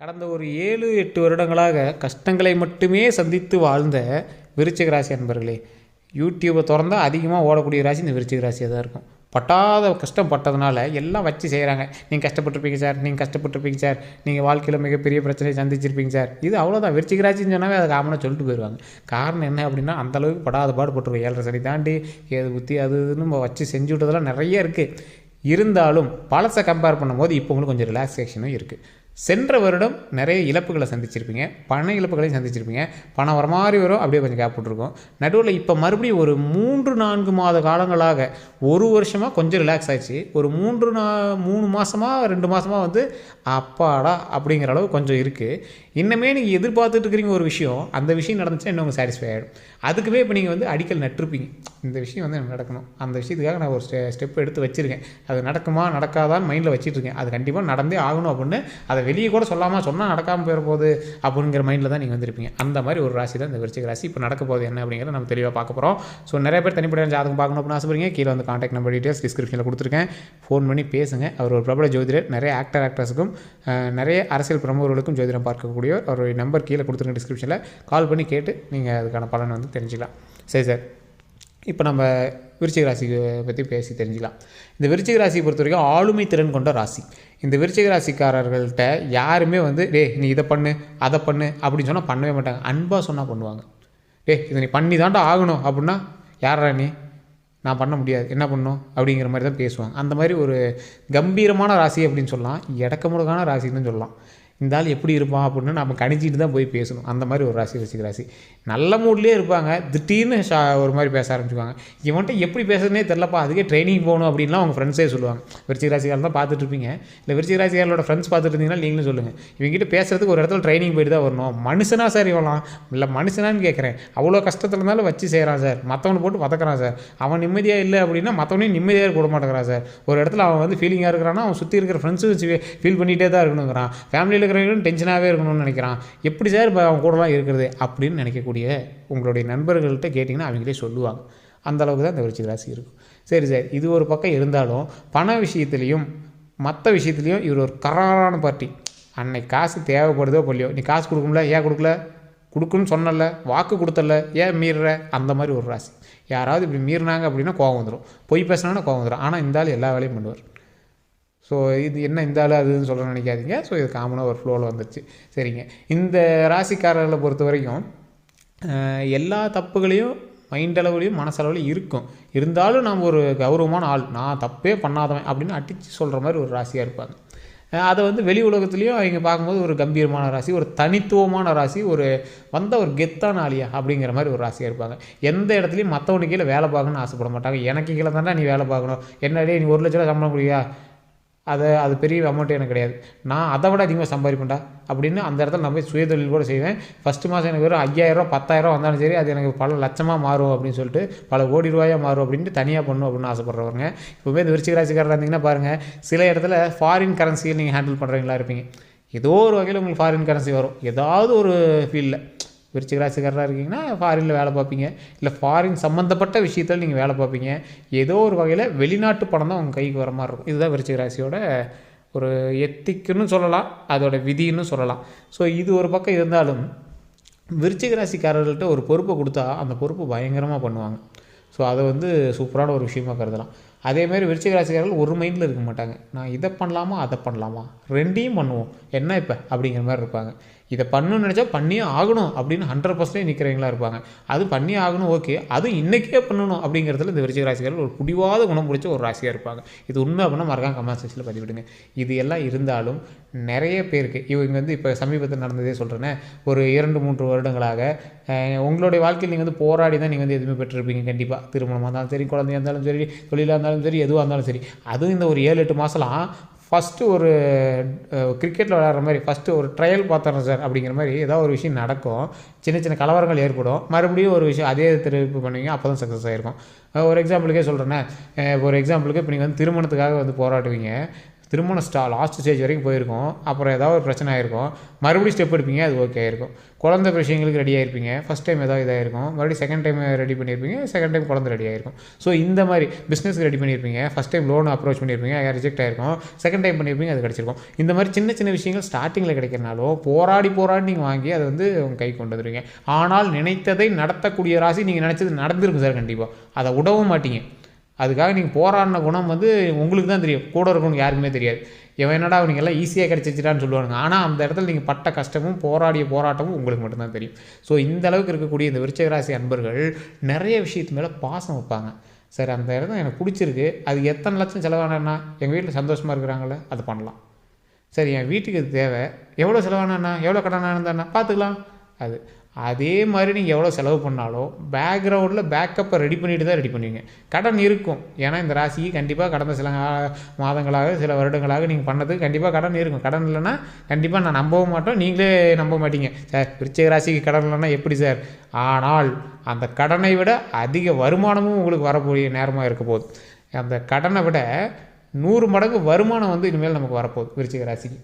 கடந்த ஒரு ஏழு எட்டு வருடங்களாக கஷ்டங்களை மட்டுமே சந்தித்து வாழ்ந்த விருச்சிக ராசி அன்பர்களே யூடியூப்பை திறந்தா அதிகமாக ஓடக்கூடிய ராசி இந்த விருச்சிக ராசியாக தான் இருக்கும். பட்டாத கஷ்டம் பட்டதுனால எல்லாம் வச்சு செய்கிறாங்க நீங்கள் கஷ்டப்பட்டுருப்பீங்க சார் நீங்கள் கஷ்டப்பட்டிருப்பீங்க சார் நீங்கள் வாழ்க்கையில் மிகப்பெரிய பிரச்சனையை சந்திச்சிருப்பீங்க சார். இது அவ்வளோதான் விருச்சிக ராசின்னு சொன்னாவே அதை காமனாக சொல்லிட்டு போயிடுவாங்க காரணம் என்ன அப்படின்னா அந்த அளவுக்கு படாத பாடுபட்டுருவோம் ஏழரை சனி தாண்டி ஏது புத்தி அது இதுன்னு நம்ம வச்சு செஞ்சு விட்டதெல்லாம் நிறைய இருக்குது இருந்தாலும் பழசை கம்பேர் பண்ணும்போது இப்போ உங்களுக்கு கொஞ்சம் ரிலாக்ஸேஷனும் இருக்குது சென்ற வருடம் நிறைய இழப்புகளை சந்திச்சிருப்பீங்க பண இழப்புகளையும் சந்திச்சிருப்பீங்க. பணம் வர மாதிரி வரும் அப்படியே கொஞ்சம் கேப் விட்ருக்கும் நடுவில் இப்போ மறுபடியும் ஒரு மூன்று நான்கு மாத காலங்களாக ஒரு வருஷமாக கொஞ்சம் ரிலாக்ஸ் ஆயிடுச்சு. ஒரு மூன்று நா மூணு மாதமாக ரெண்டு மாதமாக வந்து அப்பாடா அப்படிங்கிற அளவு கொஞ்சம் இருக்குது இன்னமே நீங்கள் எதிர்பார்த்துட்டு இருக்கிறீங்க ஒரு விஷயம் அந்த விஷயம் நடந்துச்சுன்னா இன்னும் உங்களுக்கு சாட்டிஸ்ஃபை ஆகிடும் அதுக்குமே இப்போ நீங்கள் வந்து அடிக்கல் நட்டிருப்பீங்க. இந்த விஷயம் வந்து எனக்கு நடக்கணும். அந்த விஷயத்துக்காக நான் ஒரு ஸ்டெ ஸ்டெப் எடுத்து வச்சுருக்கேன். அது நடக்குமா நடக்காதான்னு மைண்டில் வச்சுட்டு இருக்கேன். அது கண்டிப்பாக நடந்தே ஆகணும் அப்படின்னு அதை வெளியே கூட சொல்லாமல் சொன்னால் நடக்காமல் போயிட போகுது அப்படிங்கிற மைண்டில் தான் நீங்கள் வந்திருப்பீங்க. அந்த மாதிரி ஒரு ராசி தான் இந்த விருச்சிக ராசி. இப்போ நடக்க போகுது என்ன அப்படிங்கிறத நம்ம தெளிவாக பார்க்க போகிறோம் ஸோ நிறைய பேர் தனிப்படையான ஜாதகம் பார்க்கணும் அப்படின்னு ஆசைப்படுறீங்க. கீழே வந்து காண்டாக்ட் நம்பர் டீட்டெயில்ஸ் டிஸ்கிரிப்ஷனில் கொடுத்துருக்கேன். ஃபோன் பண்ணி பேசுங்க. அவர் ஒரு பிரபல ஜோதிடர். நிறைய ஆக்டர் ஆக்ட்ரஸுக்கும் நிறைய அரசியல் பிரமுகர்களுக்கும் ஜோதிடம் பார்க்கக்கூடியவர். அவருடைய நம்பர் கீழே கொடுத்துருங்க டிஸ்கிரிப்ஷனில் கால் பண்ணி கேட்டு நீங்கள் அதுக்கான பலன் வந்து தெரிஞ்சுக்கலாம். சரி சார். இப்போ நம்ம விருச்சிக ராசியை பற்றி பேசி தெரிஞ்சுக்கலாம். இந்த விருச்சிக ராசியை பொறுத்த வரைக்கும் ஆளுமை திறன் கொண்ட ராசி. இந்த விருச்சிக ராசிக்காரர்கள்ட்ட யாருமே வந்து டேய் நீ இதை பண்ணு அதை பண்ணு அப்படின்னு சொன்னால் பண்ணவே மாட்டாங்க. அன்பாக சொன்னால் பண்ணுவாங்க. டேய் இதை நீ பண்ணி தாண்டா ஆகணும் அப்படின்னா யாரா நீ? நான் பண்ண முடியாது. என்ன பண்ணணும் அப்படிங்கிற மாதிரி தான் பேசுவாங்க. அந்த மாதிரி ஒரு கம்பீரமான ராசி அப்படின்னு சொல்லலாம். இடக்கமுடக்கான ராசின்னு சொல்லலாம். இந்த ஆள் எப்படி இருப்பான் அப்படின்னு நம்ம கணிச்சிட்டு தான் போய் பேசணும். அந்த மாதிரி ஒரு ராசி வச்சுக்க ராசி. நல்ல மூட்லேயே இருப்பாங்க. திடீர்னு ஷா ஒரு மாதிரி பேச ஆரம்பிச்சுக்குவாங்க. இவன்ட்ட எப்படி பேசுறதுனே தெரிலப்பா அதுக்கே ட்ரைனிங் போகணும் அப்படின்லாம் அவங்க ஃப்ரெண்ட்ஸே சொல்லுவாங்க. விருச்சிக ராசிக்காரன் தான் பார்த்துட்டு இருப்பீங்க. இல்லை விருச்சிக ராசிக்காரோட ஃப்ரெண்ட்ஸ் பார்த்துட்டு இருந்தீங்கன்னா நீங்களும் சொல்லுங்கள் இவங்ககிட்ட பேசுறதுக்கு ஒரு இடத்துல ட்ரைனிங் போயிட்டு தான் வரணும். மனுஷனா சார் இவலாம் இல்லை மனுஷனான்னு கேட்குறேன் அவ்வளோ கஷ்டத்தில் இருந்தாலும் வச்சு செய்கிறான் சார். மற்றவனை போட்டு பதக்கிறான் சார். அவன் நிம்மதியாக இல்லை அப்படின்னா மற்றவனையும் நிம்மதியாக கூட மாட்டேங்கிறான் சார். ஒரு இடத்துல அவன் வந்து ஃபீலிங்காக இருக்கிறான்னா அவன் சுற்றி இருக்கிற ஃப்ரெண்ட்ஸும் ஃபீல் பண்ணிகிட்டே தான் இருக்கணுங்கிறான். ஃபேமிலியில் இருக்கிறவங்களும் டென்ஷனாகவே இருக்கணும்னு நினைக்கிறான். எப்படி சார் இப்போ அவன் கூடலாம் இருக்கிறது? அப்படின்னு நினைக்கக்கூடிய உங்களுடைய நண்பர்கள்ட்ட கேட்டிங்கன்னா அவங்களே சொல்லுவாங்க. அந்த அளவுக்கு தான் இந்த விருச்சிக ராசி இருக்கும். சரி சார். இது ஒரு பக்கம் இருந்தாலும் பண விஷயத்துலையும் மற்ற விஷயத்துலையும் இவர் ஒரு கராரான பார்ட்டி அன்னைக்கு காசு தேவைப்படுதோ போலியோ நீ காசு கொடுக்கணும்ல? ஏன் கொடுக்கல? கொடுக்குன்னு சொன்னல வாக்கு கொடுத்தல ஏன் மீறுற? அந்த மாதிரி ஒரு ராசி. யாராவது இப்படி மீறினாங்க அப்படின்னா கோவம் வந்துடும் பொய் பேசினாங்கன்னா கோவம் வந்துடும் ஆனால் இந்த ஆள் எல்லா வேலையும் பண்ணுவார். ஸோ இது என்ன இந்த ஆள் அதுன்னு சொல்ல நினைக்காதீங்க. ஸோ இது காமனாக ஒரு ஃப்ளோவில் வந்துருச்சு. சரிங்க. இந்த ராசிக்காரர்களை பொறுத்த வரைக்கும் எல்லா தப்புகளையும் மைண்ட் அளவுலையும் மனசளவுலையும் இருக்கும். இருந்தாலும் நாம் ஒரு கௌரவமான ஆள். நான் தப்பே பண்ணாதவன் அப்படின்னு அடித்து சொல்கிற மாதிரி ஒரு ராசியாக இருப்பாங்க. அதை வந்து வெளி உலகத்துலேயும் அவங்க பார்க்கும்போது ஒரு கம்பீரமான ராசி ஒரு தனித்துவமான ராசி ஒரு வந்த ஒரு கெத்தான ஆளியா அப்படிங்கிற மாதிரி ஒரு ராசியாக இருப்பாங்க. எந்த இடத்துலையும் மற்றவனுக்கு கீழே வேலை பார்க்கணும்னு ஆசைப்பட மாட்டாங்க. எனக்கு கீழே தானே நீ வேலை பார்க்கணும். என்னடே நீ ஒரு லட்ச ரூபா சம்பளம் கொடுக்கியா அதை அது பெரிய அமௌண்ட் எனக்கு கிடையாது. நான் அதை விட அதிகமாக சம்பாதிப்பேன்டா. அப்படின்னு அந்த இடத்துல நான் போய் சுயதொழில் கூட செய்வேன். ஃபஸ்ட்டு மாதம் எனக்கு வெறும் ஐயாயிரம் பத்தாயிரம் வந்தாலும் சரி அது எனக்கு பல லட்சமாக மாறும் அப்படின்னு சொல்லிட்டு பல கோடி ரூபாயாக மாறும் அப்படின்ட்டு தனியாக பண்ணும் அப்படின்னு ஆசைப்படுறவங்க. இப்போவே இந்த விருச்சிகராசிக்காரர் இருந்தீங்கன்னா பாருங்கள் சில இடத்துல ஃபாரின் கரன்சியில் நீங்கள் ஹேண்டில் பண்ணுறவங்களா இருப்பீங்க. ஏதோ ஒரு வகையில் உங்களுக்கு ஃபாரின் கரன்சி வரும். ஏதாவது ஒரு ஃபீல்டில் விருச்சிக ராசிக்காரராக இருக்கீங்கன்னா ஃபாரினில் வேலை பார்ப்பீங்க. இல்லை ஃபாரின் சம்மந்தப்பட்ட விஷயத்தில் நீங்கள் வேலை பார்ப்பீங்க. ஏதோ ஒரு வகையில் வெளிநாட்டு பணம் தான் உங்கள் கைக்கு வர மாதிரி இருக்கும். இதுதான் விருச்சிக ராசியோட ஒரு எத்திக்குன்னு சொல்லலாம். அதோட விதின்னு சொல்லலாம். ஸோ இது ஒரு பக்கம் இருந்தாலும் விருச்சிக ராசிக்காரர்கள்ட்ட ஒரு பொறுப்பை கொடுத்தா அந்த பொறுப்பு பயங்கரமாக பண்ணுவாங்க. ஸோ அதை வந்து சூப்பரான ஒரு விஷயமா கருதலாம். அதேமாதிரி விருச்சிக ராசிக்காரர்கள் ஒரு மைண்டில் இருக்க மாட்டாங்க. நான் இதை பண்ணலாமா அதை பண்ணலாமா? ரெண்டையும் பண்ணுவோம். என்ன இப்போ? அப்படிங்கிற மாதிரி இருப்பாங்க. இதை பண்ணணும்னு நினச்சா பண்ணியே ஆகணும் அப்படின்னு ஹண்ட்ரட் பர்சன்டேஜ் நிற்கிறவங்களா இருப்பாங்க. அது பண்ணி ஆகணும் ஓகே அது இன்றைக்கே பண்ணணும் அப்படிங்கிறதுல இந்த விருச்சிக ராசிக்காரர்கள் ஒரு பிடிவாத குணம் பிடிச்ச ஒரு ராசியாக இருப்பாங்க. இது உண்மை அப்படின்னா மறக்காம கமெண்ட் செக்ஷனில் பதிவிடுங்க. இது எல்லாம் இருந்தாலும் நிறைய பேருக்கு இவங்க வந்து இப்போ சமீபத்தில் நடந்ததே சொல்கிறேன்னே ஒரு இரண்டு மூன்று வருடங்களாக உங்களுடைய வாழ்க்கையில் நீங்கள் வந்து போராடி தான் நீங்கள் வந்து எதுவுமே பெற்றிருப்பீங்க. கண்டிப்பாக திருமணமாக இருந்தாலும் சரி குழந்தையாக இருந்தாலும் சரி தொழிலாக இருந்தாலும் சரி எதுவாக இருந்தாலும் சரி. அதுவும் இந்த ஒரு ஏழு எட்டு மாதம்லாம் ஃபஸ்ட்டு ஒரு கிரிக்கெட்டில் விளையாடுற மாதிரி ஃபஸ்ட்டு ஒரு ட்ரையல் பார்த்துறேன் சார் அப்படிங்கிற மாதிரி ஏதாவது ஒரு விஷயம் நடக்கும். சின்ன சின்ன கலவரங்கள் ஏற்படும். மறுபடியும் ஒரு விஷயம் அதே திருப்பு பண்ணுவீங்க அப்போ தான் சக்ஸஸ் ஆகிருக்கும் ஒரு எக்ஸாம்பிளுக்கே சொல்கிறேன்னே ஒரு எக்ஸாம்பிளுக்கு இப்போ நீங்கள் வந்து திருமணத்துக்காக வந்து போராடுவீங்க. திருமணம் ஸ்டா லாஸ்ட் ஸ்டேஜ் வரைக்கும் போயிருக்கோம். அப்புறம் ஏதாவது ஒரு பிரச்சனை ஆயிருக்கும். மறுபடியும் ஸ்டெப் எடுப்பீங்க அது ஓகே ஆகிருக்கும் குழந்த விஷயங்களுக்கு ரெடி ஆகிருப்பீங்க ஃபஸ்ட் டைம் ஏதாவது இதாயிருக்கும் மறுபடியும் செகண்ட் டைம் ரெடி பண்ணியிருப்பீங்க. செகண்ட் டைம் குழந்தை ரெடி ஆயிருக்கும். ஸோ இந்த மாதிரி பிஸ்னஸ்க்கு ரெடி பண்ணியிருப்பீங்க. ஃபஸ்ட் டைம் லோன் அப்ரோச் பண்ணியிருப்பீங்க. ரிஜெக்ட் ஆகிருக்கும் செகண்ட் டைம் பண்ணியிருப்பீங்க அது கிடச்சிருக்கும். இந்த மாதிரி சின்ன சின்ன விஷயங்கள் ஸ்டார்டிங்கில் கிடைக்கிறனாலும் போராடி போராடி நீங்கள் வாங்கி அதை வந்து உங்கள் கை கொண்டு வந்துருவீங்க. ஆனால் நினைத்ததை நடத்தக்கூடிய ராசி நீங்கள் நினச்சது நடந்திருக்கும் சார் கண்டிப்பாக அதை விடவும் மாட்டீங்க. அதுக்காக நீங்கள் போராடின குணம் வந்து உங்களுக்கு தான் தெரியும். கூட இருக்கணும் யாருக்குமே தெரியாது. இவன் என்னடா அவனுக்கு எல்லாம் ஈஸியாக கிடச்சிச்சிட்டான்னு சொல்லுவாங்க ஆனால் அந்த இடத்துல நீங்கள் பட்ட கஷ்டமும் போராடிய போராட்டமும் உங்களுக்கு மட்டும்தான் தெரியும். ஸோ இந்த அளவுக்கு இருக்கக்கூடிய இந்த விருச்சகராசி அன்பர்கள் நிறைய விஷயத்து மேலே பாசம் வைப்பாங்க. சரி அந்த இடம் எனக்கு பிடிச்சிருக்கு. அது எத்தனை லட்சம் செலவானா எங்கள் வீட்டில் சந்தோஷமாக இருக்கிறாங்களே அது பண்ணலாம். சரி என் வீட்டுக்கு இது தேவை. எவ்வளோ செலவானா எவ்வளோ கடனாக இருந்தாண்ணா பார்த்துக்கலாம் அது அதே மாதிரி நீங்கள் எவ்வளோ செலவு பண்ணாலும் பேக்ரவுண்டில் பேக்கப்பை ரெடி பண்ணிட்டு தான் ரெடி பண்ணுவீங்க. கடன் இருக்கும். ஏன்னா இந்த ராசிக்கு கண்டிப்பாக கடந்த சில மாதங்களாக சில வருடங்களாக நீங்கள் பண்ணதுக்கு கண்டிப்பாக கடன் இருக்கும். கடன் இல்லைன்னா கண்டிப்பாக நான் நம்பவும் மாட்டோம். நீங்களே நம்ப மாட்டீங்க. சார் விருச்சிக ராசிக்கு கடன் இல்லைன்னா எப்படி சார்? ஆனால் அந்த கடனை விட அதிக வருமானமும் உங்களுக்கு வரக்கூடிய நேரமாக இருக்க போகுது. அந்த கடனை விட நூறு மடங்கு வருமானம் வந்து இனிமேல் நமக்கு வரப்போகுது விருச்சிக ராசிக்கு.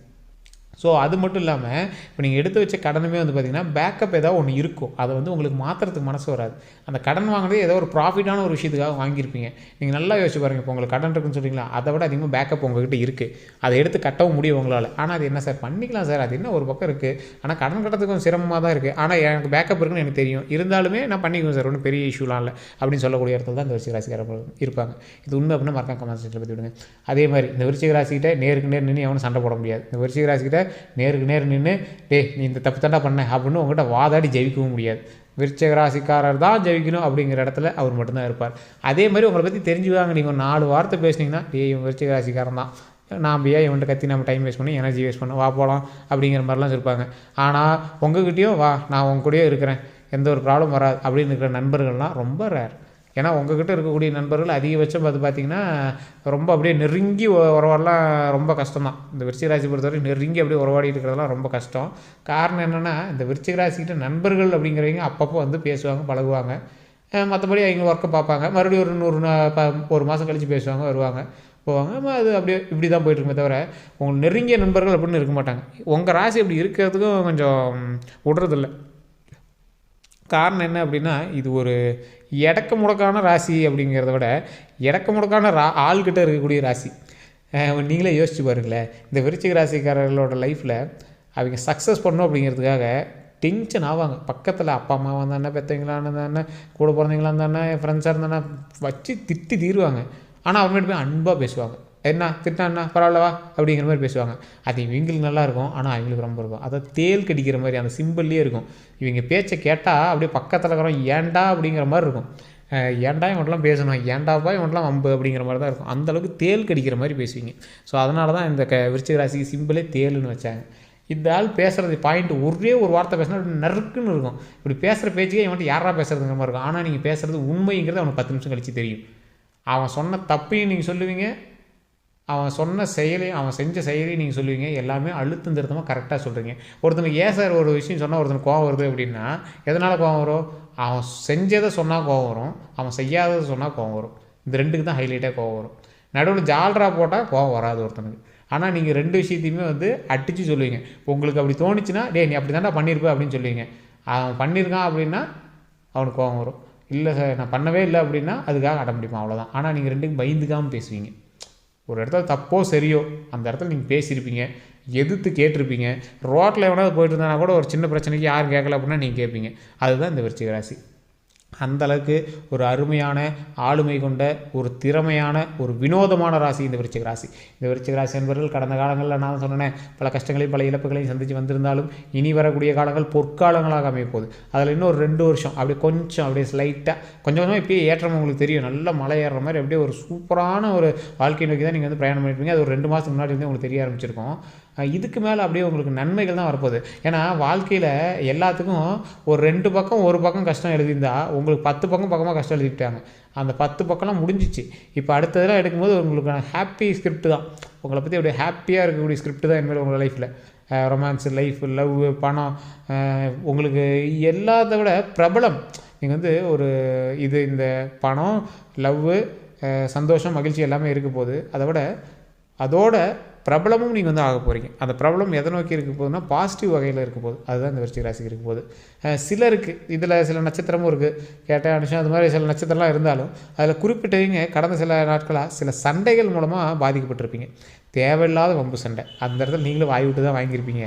ஸோ அது மட்டும் இல்லாமல் இப்போ நீங்கள் எடுத்து வச்ச கடனுமே வந்து பார்த்திங்கன்னா பேக்கப் ஏதாவது ஒன்று இருக்கும். அதை வந்து உங்களுக்கு மாற்றுறதுக்கு மனசு வராது. அந்த கடன் வாங்குறது ஏதோ ஒரு ப்ராஃபிட்டான ஒரு விஷயத்துக்காக வாங்கியிருப்பீங்க. நீங்கள் நல்லா யோசிச்சு பாருங்கள் இப்போ உங்களுக்கு கடன் இருக்குன்னு சொல்கிறீங்களா அதை விட அதிகமாக பேக்கப் உங்ககிட்ட இருக்குது அதை எடுத்து கட்டவும் முடியும் உங்களால். ஆனால் அது என்ன சார்? பண்ணிக்கலாம் சார். அது என்ன ஒரு பக்கம் இருக்குது ஆனால் கடன் கட்டுறதுக்கு கொஞ்சம் சிரமமாக தான் இருக்குது ஆனால் எனக்கு பேக்கப் இருக்குன்னு எனக்கு தெரியும். இருந்தாலுமே நான் பண்ணிக்குவேன் சார். ஒன்றும் பெரிய இஷ்யூலாம் இல்லை. அப்படின்னு சொல்லக்கூடிய இடத்துல தான் இந்த விருச்சிக ராசிக்காரர்கள் இருப்பாங்க. இது உண்மை அப்படின்னா மறக்காம கமெண்ட் செக்ஷனில் பற்றி விடுங்க அதே மாதிரி இந்த விருச்சிக ராசிக்கிட்ட நேருக்கு நேர் நின்று எவனும் சண்டை போட முடியாது. இந்த விருச்சிக ராசிக்கிட்ட நேருக்கு நேர் நின்று டேய் நீ இந்த தப்பு தண்டா பண்ண அப்படின்னு உங்கள்கிட்ட வாதாடி ஜெயிக்கவும் முடியாது. விருச்சக ராசிக்காரர் தான் ஜெயிக்கணும் அப்படிங்கிற இடத்துல அவர் மட்டும்தான் இருப்பார். அதே மாதிரி உங்களை பற்றி தெரிஞ்சுக்காங்க நீங்கள் ஒரு நாலு வார்த்தை பேசுனீங்கன்னா டே இவன் விருச்சக ராசிக்காரன் தான். நாம் ஏன் இவன்கிட்ட கத்தி நம்ம டைம் வேஸ்ட் பண்ணி எனர்ஜி வேஸ்ட் பண்ண. வா போகலாம் அப்படிங்கிற மாதிரிலாம் இருப்பாங்க ஆனால் உங்ககிட்டயும் வா நான் உங்க கூடயே இருக்கிறேன். எந்த ஒரு ப்ராப்ளம் வராது. அப்படின்னு இருக்கிற நண்பர்கள்லாம் ரொம்ப ரேர் ஏன்னா உங்ககிட்ட இருக்கக்கூடிய நண்பர்கள் அதிகபட்சம் அது பார்த்திங்கன்னா ரொம்ப அப்படியே நெருங்கி உறவாடலாம் ரொம்ப கஷ்டம் தான் இந்த விருச்சிகராசி பொறுத்தவரை நெருங்கி அப்படியே உறவாடிட்டு இருக்கிறதெல்லாம் ரொம்ப கஷ்டம். காரணம் என்னென்னா இந்த விருச்சிகராசிக்கிட்ட நண்பர்கள் அப்படிங்கிறவங்க அப்பப்போ வந்து பேசுவாங்க பழகுவாங்க. மற்றபடி அவங்க ஒர்க்கை பார்ப்பாங்க. மறுபடியும் ஒரு நூறு ஒரு மாதம் கழித்து பேசுவாங்க வருவாங்க. போவாங்க. அது அப்படியே இப்படி தான் போயிட்டுருக்குமே தவிர உங்களுக்கு நெருங்கிய நண்பர்கள் அப்படின்னு இருக்க மாட்டாங்க. உங்கள் ராசி அப்படி இருக்கிறதுக்கும் கொஞ்சம் விடுறதில்ல காரணம் என்ன அப்படின்னா இது ஒரு இடக்க முடக்கான ராசி அப்படிங்கிறத விட இடக்க முடக்கான ரா ஆள்கிட்ட இருக்கக்கூடிய ராசி. நீங்களே யோசிச்சு பாருங்களேன். இந்த விருச்சிக ராசிக்காரர்களோட லைஃப்பில் அவங்க சக்ஸஸ் பண்ணும் அப்படிங்கிறதுக்காக டென்ஷன் ஆவாங்க. பக்கத்தில் அப்பா அம்மா வந்தானே பெற்றவங்களா இருந்தானே கூட பிறந்தவங்களா இருந்தானே ஃப்ரெண்ட்ஸாக இருந்தானே வச்சு திட்டி தீருவாங்க. ஆனால் அப்புறமேட்டு போய் அன்பாக பேசுவாங்க. என்ன? திட்டினா என்ன பரவாயில்லவா? அப்படிங்கிற மாதிரி பேசுவாங்க. அது இவங்களுக்கு நல்லா இருக்கும் ஆனால் அவங்களுக்கு ரொம்ப இருக்கும். அதை தேல் கடிக்கிற மாதிரி அந்த சிம்பிள்லேயே இருக்கும். இவங்க பேச்சை கேட்டால் அப்படியே பக்கத்தில் இருக்கிறோம் ஏன்டா? அப்படிங்கிற மாதிரி இருக்கும். ஏன்டா இவன்ட்டெலாம் பேசணும்? ஏன்டாப்பா இவன்ட்டெலாம் வம்பு? அப்படிங்கிற மாதிரி தான் இருக்கும். அந்தளவுக்கு தேல் கடிக்கிற மாதிரி பேசுவீங்க. ஸோ அதனால தான் இந்த க விருச்சிக ராசிக்கு சிம்பிளே தேலுன்னு வச்சாங்க. இந்த ஆள் பேசுகிறது பாயிண்ட் ஒரே ஒரு வார்த்தை பேசினா அப்படி நறுக்குன்னு இருக்கும். இப்படி பேசுகிற பேச்சுக்கே இவன்ட்டு யாரா பேசுகிறதுங்கிற மாதிரி இருக்கும். ஆனால் நீங்கள் பேசுகிறது உண்மைங்கிறது அவனுக்கு பத்து நிமிஷம் கழித்து தெரியும். அவன் சொன்ன தப்பையும் நீங்கள் சொல்லுவீங்க. அவன் சொன்ன செயலையும் அவன் செஞ்ச செயலையும் நீங்கள் சொல்லுவீங்க எல்லாமே அழுத்தம் திருத்தமாக கரெக்டாக சொல்கிறீங்க ஒருத்தனுக்கு ஏன் சார் ஒரு விஷயம் சொன்னால் ஒருத்தனுக்கு கோவம் வருது அப்படின்னா எதனால் கோவம் வரும்? அவன் செஞ்சதை சொன்னால் கோவம் வரும் அவன் செய்யாததை சொன்னால் கோவம் வரும். இந்த ரெண்டுக்கு தான் ஹைலைட்டாக கோவம் வரும். நடுவில் ஜால்ரா போட்டால் கோவம் வராது ஒருத்தனுக்கு. ஆனால் நீங்கள் ரெண்டு விஷயத்தையுமே வந்து அடித்து சொல்லுவீங்க. உங்களுக்கு அப்படி தோணுச்சுன்னா டே நீ அப்படி தாண்டா பண்ணியிருப்ப அப்படின்னு சொல்லுவீங்க. அவன் பண்ணியிருக்கான் அப்படின்னா அவனுக்கு கோவம் வரும். இல்லை சார் நான் பண்ணவே இல்லை அப்படின்னா அதுக்காக அடம் பிடிப்பான் அவ்வளோதான் ஆனால் நீங்கள் ரெண்டுக்கும் பயந்துக்காமல் பேசுவீங்க. ஒரு இடத்துல தப்போ சரியோ அந்த இடத்துல நீங்கள் பேசியிருப்பீங்க எதிர்த்து கேட்டிருப்பீங்க ரோட்டில் எவனாவது போயிட்டு இருந்தானா கூட ஒரு சின்ன பிரச்சனைக்கு யாரும் கேட்கல அப்படின்னா நீங்கள் கேட்பீங்க. அதுதான் இந்த விருச்சிக ராசி. அந்த அளவுக்கு ஒரு அருமையான ஆளுமை கொண்ட ஒரு திறமையான ஒரு வினோதமான ராசி இந்த விருச்சிக ராசி. இந்த விருச்சிக ராசி என்பவர்கள் கடந்த காலங்களில் நான் சொன்னேன் பல கஷ்டங்களையும் பல இழப்புகளையும் சந்தித்து வந்திருந்தாலும் இனி வரக்கூடிய காலங்கள் பொற்காலங்களாக அமையப்போகுது. அதில் இன்னும் ஒரு ரெண்டு வருஷம் அப்படியே கொஞ்சம் அப்படியே ஸ்லைட்டாக கொஞ்சம் கொஞ்சமாக இப்பயே ஏற்றம் உங்களுக்கு தெரியும். நல்ல மலை ஏறுற மாதிரி அப்படியே ஒரு சூப்பரான ஒரு வாழ்க்கை நோக்கி தான் நீங்கள் வந்து பிரயாணம் பண்ணிருப்பீங்க அது ஒரு ரெண்டு மாதத்துக்கு முன்னாடி வந்து உங்களுக்கு தெரிய ஆரம்பிச்சிருக்கோம். இதுக்கு மேலே அப்படியே உங்களுக்கு நன்மைகள் தான் வரப்போகுது. ஏன்னா வாழ்க்கையில் எல்லாத்துக்கும் ஒரு ரெண்டு பக்கம் ஒரு பக்கம் கஷ்டம் எழுதியிருந்தா உங்களுக்கு பத்து பக்கம் பக்கமாக கஷ்டம் எழுதிட்டாங்க. அந்த பத்து பக்கம்லாம் முடிஞ்சிச்சு. இப்போ அடுத்ததெல்லாம் எடுக்கும்போது உங்களுக்கு ஹாப்பி ஸ்கிரிப்ட் தான். உங்களை பற்றி அப்படியே ஹாப்பியாக இருக்கக்கூடிய ஸ்கிரிப்ட் தான் இனிமேல் உங்கள் லைஃப்பில் ரொமான்ஸ் லைஃப் லவ் பணம் உங்களுக்கு எல்லாத்த விட பிரபலம். நீங்கள் வந்து ஒரு இது இந்த பணம் லவ்வு சந்தோஷம் மகிழ்ச்சி எல்லாமே இருக்க போது அதை விட அதோட பிரபலமும் நீங்கள் வந்து ஆக போகிறீங்க அந்த பிரபலம் எதை நோக்கி இருக்க போகுதுன்னா பாசிட்டிவ் வகையில் இருக்க போகுது. அதுதான் இந்த விருச்சிக ராசிக்கு இருக்க போகுது. சிலருக்கு இதில் சில நட்சத்திரமும் இருக்குது கேட்ட அனுஷம் அது மாதிரி சில நட்சத்திரம்லாம் இருந்தாலும் அதில் குறிப்பிட்டவங்க கடந்த சில நாட்களாக சில சண்டைகள் மூலமாக பாதிக்கப்பட்டிருப்பீங்க. தேவையில்லாத வம்பு சண்டை. அந்த இடத்துல நீங்களும் வாய் விட்டு தான் வாங்கியிருப்பீங்க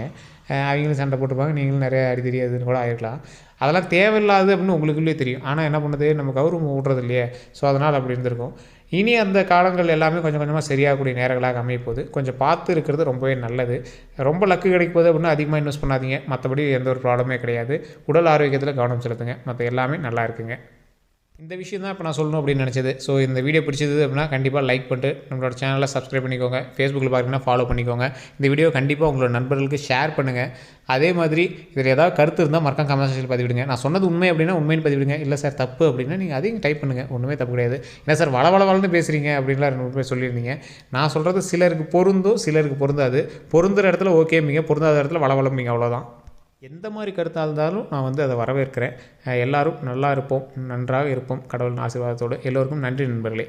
அவங்களும் சண்டை போட்டுப்பாங்க. நீங்களும் நிறைய அடி தெரியாதுன்னு கூட ஆகிருக்கலாம் அதெல்லாம் தேவையில்லாது அப்படின்னு உங்களுக்குள்ளே தெரியும். ஆனால் என்ன பண்ணுறது நம்ம கௌரவம் விட்றது இல்லையே. ஸோ அதனால் அப்படி இருந்திருக்கும். இனி அந்த காலங்கள் எல்லாமே கொஞ்சம் கொஞ்சமாக சரியாகக்கூடிய நேரங்களாக அமையப்போகுது கொஞ்சம் பார்த்து இருக்கிறது ரொம்பவே நல்லது. ரொம்ப லக்கு கிடைக்கும் போது அப்படின்னா அதிகமாக இன்வெஸ்ட் பண்ணாதீங்க. மற்றபடி எந்த ஒரு ப்ராப்ளமே கிடையாது. உடல் ஆரோக்கியத்தில் கவனம் செலுத்துங்க. மற்ற எல்லாமே நல்லா இருக்குங்க. இந்த விஷயம் தான் இப்போ நான் சொல்லணும் அப்படின்னு நினச்சது. ஸோ இந்த வீடியோ பிடிச்சது அப்படின்னா கண்டிப்பாக லைக் பண்ணிட்டு நம்மளோட சேனலை சப்ஸ்கிரைப் பண்ணிக்கோங்க. ஃபேஸ்புக்கில் பார்த்தீங்கன்னா ஃபாலோ பண்ணிக்கோங்க. இந்த வீடியோ கண்டிப்பாக உங்களோட நண்பர்களுக்கு ஷேர் பண்ணுங்கள் அதே மாதிரி இதில் ஏதாவது கருத்து இருந்தால் மறக்காம கமெண்ட் செக்ஷனில் பதிவிடுங்க. நான் சொன்னது உண்மை அப்படின்னா உண்மைன்னு பதிவிடுங்க. இல்லை சார் தப்பு அப்படின்னா நீங்கள் அதையும் டைப் பண்ணுங்கள் ஒன்றுமே தப்பு கிடையாது. என்ன சார் வள வள பேசுகிறீங்க அப்படின்லாம் ரெண்டு பேர் சொல்லியிருந்தீங்க. நான் சொல்கிறது சிலருக்கு பொருந்தும் சிலருக்கு பொருந்தாது. பொருந்துகிற இடத்துல ஓகேம்பிங்க பொருந்தாத இடத்துல வளவளம்பிங்க அவ்வளோதான் எந்த மாதிரி கருத்தாக இருந்தாலும் நான் வந்து அதை வரவேற்கிறேன். எல்லாரும் நல்லா இருப்போம் நன்றாக இருப்போம். கடவுளின் ஆசீர்வாதத்தோடு எல்லோருக்கும் நன்றி நண்பர்களே.